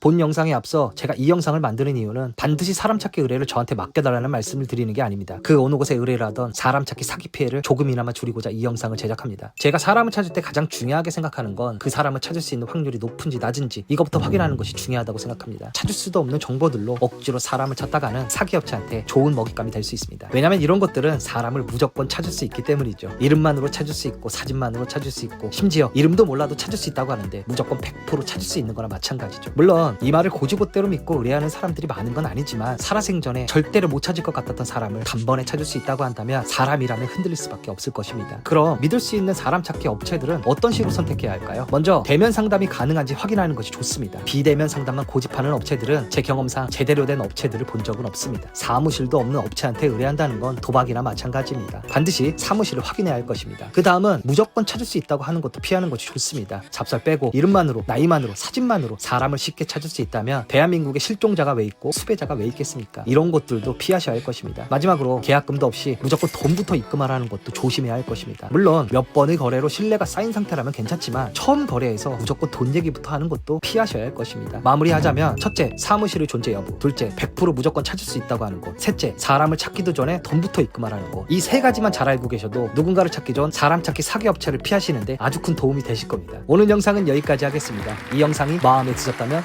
본 영상에 앞서 제가 이 영상을 만드는 이유는 반드시 사람 찾기 의뢰를 저한테 맡겨달라는 말씀을 드리는 게 아닙니다. 그 어느 곳에 의뢰를 하던 사람 찾기 사기 피해를 조금이나마 줄이고자 이 영상을 제작합니다. 제가 사람을 찾을 때 가장 중요하게 생각하는 건 그 사람을 찾을 수 있는 확률이 높은지 낮은지 이것부터 확인하는 것이 중요하다고 생각합니다. 찾을 수도 없는 정보들로 억지로 사람을 찾다가는 사기 업체한테 좋은 먹잇감이 될 수 있습니다. 왜냐면 이런 것들은 사람을 무조건 찾을 수 있기 때문이죠. 이름만으로 찾을 수 있고 사진만으로 찾을 수 있고 심지어 이름도 몰라도 찾을 수 있다고 하는데 무조건 100% 찾을 수 있는 거나 마찬가지죠. 물론 이 말을 고지고대로 믿고 의뢰하는 사람들이 많은 건 아니지만 살아생전에 절대로 못 찾을 것 같았던 사람을 단번에 찾을 수 있다고 한다면 사람이라면 흔들릴 수밖에 없을 것입니다. 그럼 믿을 수 있는 사람 찾기 업체들은 어떤 식으로 선택해야 할까요? 먼저 대면 상담이 가능한지 확인하는 것이 좋습니다. 비대면 상담만 고집하는 업체들은 제 경험상 제대로 된 업체들을 본 적은 없습니다. 사무실도 없는 업체한테 의뢰한다는 건 도박이나 마찬가지입니다. 반드시 사무실을 확인해야 할 것입니다. 그 다음은 무조건 찾을 수 있다고 하는 것도 피하는 것이 좋습니다. 잡살 빼고 이름만으로 나이만으로 사진만으로 사람을 쉽게 찾을 수 있다면 대한민국에 실종자가 왜 있고 수배자가 왜 있겠습니까? 이런 것들도 피하셔야 할 것입니다. 마지막으로 계약금도 없이 무조건 돈부터 입금하라는 것도 조심해야 할 것입니다. 물론 몇 번의 거래로 신뢰가 쌓인 상태라면 괜찮지만 처음 거래에서 무조건 돈 얘기부터 하는 것도 피하셔야 할 것입니다. 마무리하자면 첫째 사무실의 존재 여부, 둘째 100% 무조건 찾을 수 있다고 하는 것, 셋째 사람을 찾기도 전에 돈부터 입금하라는 것. 이 세 가지만 잘 알고 계셔도 누군가를 찾기 전 사람 찾기 사기 업체를 피하시는데 아주 큰 도움이 되실 겁니다. 오늘 영상은 여기까지 하겠습니다. 이 영상이 마음에 드셨다면